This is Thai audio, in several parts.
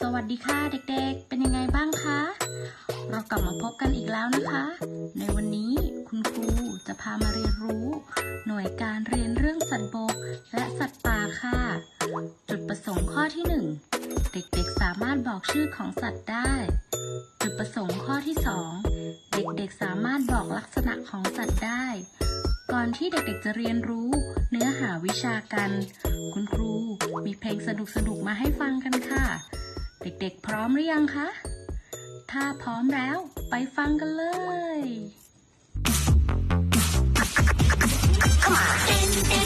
สวัสดีค่ะเด็กๆ เป็นยังไงบ้างคะ เรากลับมาพบกันอีกแล้วนะคะ ในวันนี้คุณครูจะพามาเรียนรู้ หน่วยการเรียนเรื่องสัตว์บกและสัตว์ป่าค่ะ จุดประสงค์ข้อที่ 1 เด็กๆสามารถบอกชื่อของสัตว์ได้ จุดประสงค์ข้อที่ 2 เด็กๆสามารถบอกลักษณะของสัตว์ได้ ก่อนที่เด็กๆจะเรียนรู้เนื้อหาวิชากัน คุณครูมีเพลงสนุกๆมาให้ฟังกันค่ะ เด็กๆ พร้อมหรือยังคะ ถ้าพร้อมแล้วไปฟังกันเลยเต้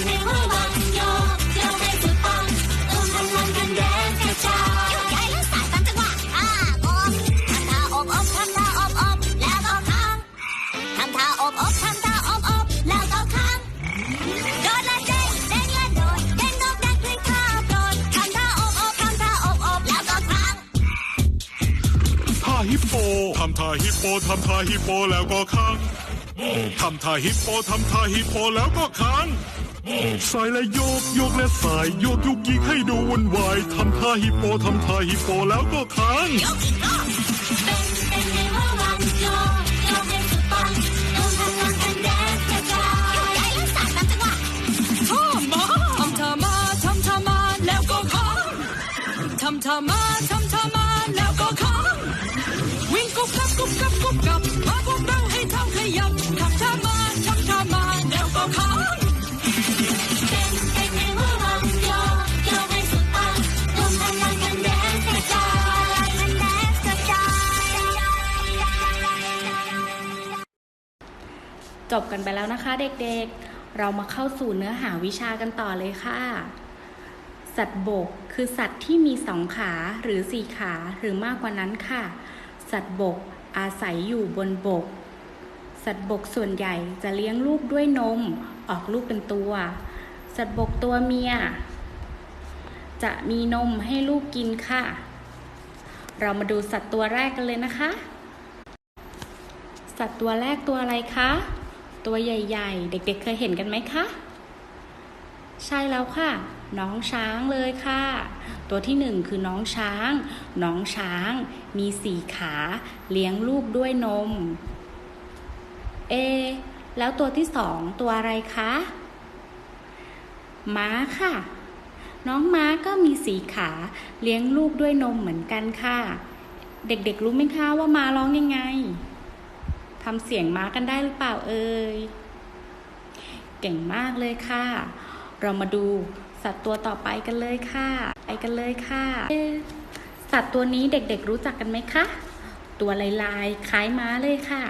ฮิปโปทำท่าฮิปโปทำท่าฮิปโปแล้วก็ค้างทำท่าฮิปโปทำท่าฮิปโปแล้วก็ค้างสายและโยกโยกและสายโยกยุกยิกให้ดูวุ่นวายทำท่าฮิปโปทำท่าฮิปโปแล้วก็ค้างโยกอีกรอบเป็นเป็นในหัววันโยกโยกให้สุดปังตุ้มพลังกันแดนกระจายยกย้ายแล้วสายตามจังหวะทำมาทำทำมาทำทำมาแล้วก็ค้างทำทำมาทำทำมาแล้วก็ค้าง กุบกับกุบกับกุบกับมาพวกเราให้ท่าขยับทำทำมาทำทำมาแล้วก็ค้าเป็นเป็นในหัวกโยกให้สุดปังตุ้มพลังกันแดนกระจายกันแดนกระจายจบกันไปแล้วนะคะเด็กๆ เรามาเข้าสู่เนื้อหาวิชากันต่อเลยค่ะ สัตว์บกคือสัตว์ที่มีสองขาหรือสี่ขาหรือมากกว่านั้นค่ะ สัตว์บกอาศัยอยู่บนบก สัตว์บกส่วนใหญ่จะเลี้ยงลูกด้วยนม ออกลูกเป็นตัว สัตว์บกตัวเมีย จะมีนมให้ลูกกินค่ะ เรามาดูสัตว์ตัวแรกกันเลยนะคะ สัตว์ตัวแรกตัวอะไรคะ ตัวใหญ่ ๆ เด็ก ๆ เคยเห็นกันไหมคะ ใช่แล้วค่ะ น้องช้างเลยค่ะ ตัวที่หนึ่งคือน้องช้าง น้องช้าง มีสี่ขาเลี้ยงลูกด้วยนม เอ แล้วตัวที่สองตัวอะไรคะม้าค่ะ น้องม้าก็มีสีขาเลี้ยงลูกด้วยนมเหมือนกันค่ะ เด็กๆรู้ไหมคะว่าม้าร้องยังไงทำเสียงม้ากันได้หรือเปล่าเอ่ยเก่งมากเลยค่ะ เรามาดูสัตว์ตัวต่อไปกันเลยค่ะไปกันเลยค่ะ สัตว์ตัวนี้เด็กๆรู้จักกันไหมคะ ตัวลายๆคล้ายม้าเลยค่ะ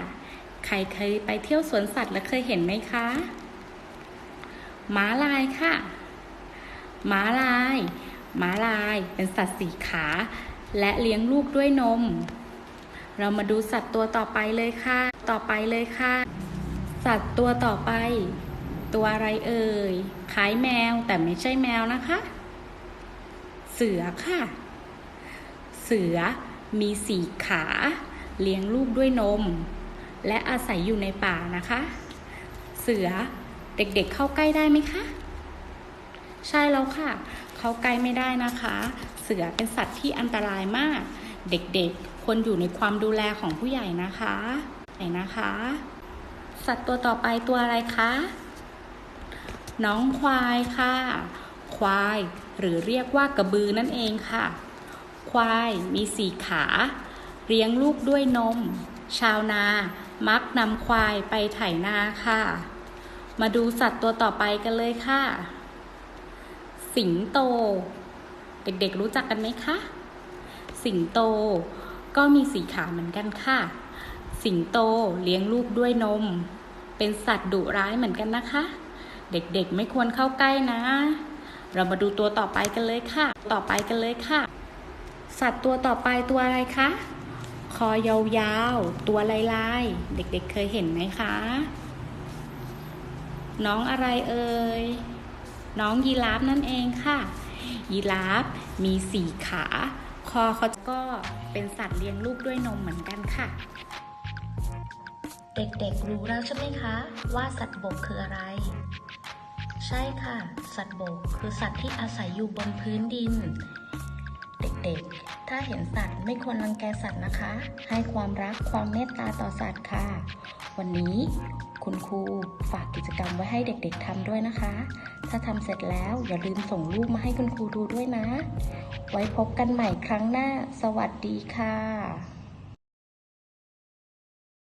ใครเคยไปเที่ยวสวนสัตว์แล้วเคยเห็นไหมคะ ม้าลายค่ะ ม้าลาย ม้าลายเป็นสัตว์สีขา และเลี้ยงลูกด้วยนม เรามาดูสัตว์ตัวต่อไปเลยค่ะ ต่อไปเลยค่ะ สัตว์ตัวต่อไป ตัวอะไรเอ่ยคล้ายแมวแต่ไม่ใช่แมวนะคะ เสือค่ะ เสือมีสี่ขา เลี้ยงลูกด้วยนม และอาศัยอยู่ในป่านะคะ เสือเด็กๆเข้าใกล้ได้ไหมคะ ใช่แล้วค่ะ เข้าใกล้ไม่ได้นะคะ เสือเป็นสัตว์ที่อันตรายมาก เด็กๆควรอยู่ในความดูแลของผู้ใหญ่นะคะไหนนะคะ สัตว์ตัวต่อไปตัวอะไรคะ น้องควายค่ะ ควายหรือเรียกว่ากระบือนั่นเองค่ะ ควายมีสี่ขา เลี้ยงลูกด้วยนม ชาวนามักนำควายไปไถนาค่ะ มาดูสัตว์ตัวต่อไปกันเลยค่ะ สิงโต เด็กๆรู้จักกันไหมคะ สิงโตก็มีสีขาเหมือนกันค่ะ สิงโตเลี้ยงลูกด้วยนม เป็นสัตว์ดุร้ายเหมือนกันนะคะ เด็กๆไม่ควรเข้าใกล้นะ เรามาดูตัวต่อไปกันเลยค่ะ ต่อไปกันเลยค่ะ สัตว์ตัวต่อไปตัวอะไรคะ คอยาวๆ ตัวลายๆ เด็กๆเคยเห็นไหมคะ น้องอะไรเอ่ย น้องยีราฟนั่นเองค่ะ ยีราฟมีสี่ขา คอเขาก็เป็นสัตว์เลี้ยงลูกด้วยนมเหมือนกันค่ะเด็กๆรู้แล้วใช่ไหมคะ ว่าสัตว์บกคืออะไร ใช่ค่ะ สัตว์บกคือสัตว์ที่อาศัยอยู่บนพื้นดิน เด็กๆ ถ้าเห็นสัตว์ไม่ควรรังแกสัตว์นะคะ ให้ความรักความเมตตาต่อสัตว์ค่ะ วันนี้คุณครูฝากกิจกรรมไว้ให้เด็กๆทำด้วยนะคะ ถ้าทำเสร็จแล้วอย่าลืมส่งรูปมาให้คุณครูดูด้วยนะ ไว้พบกันใหม่ครั้งหน้า สวัสดีค่ะ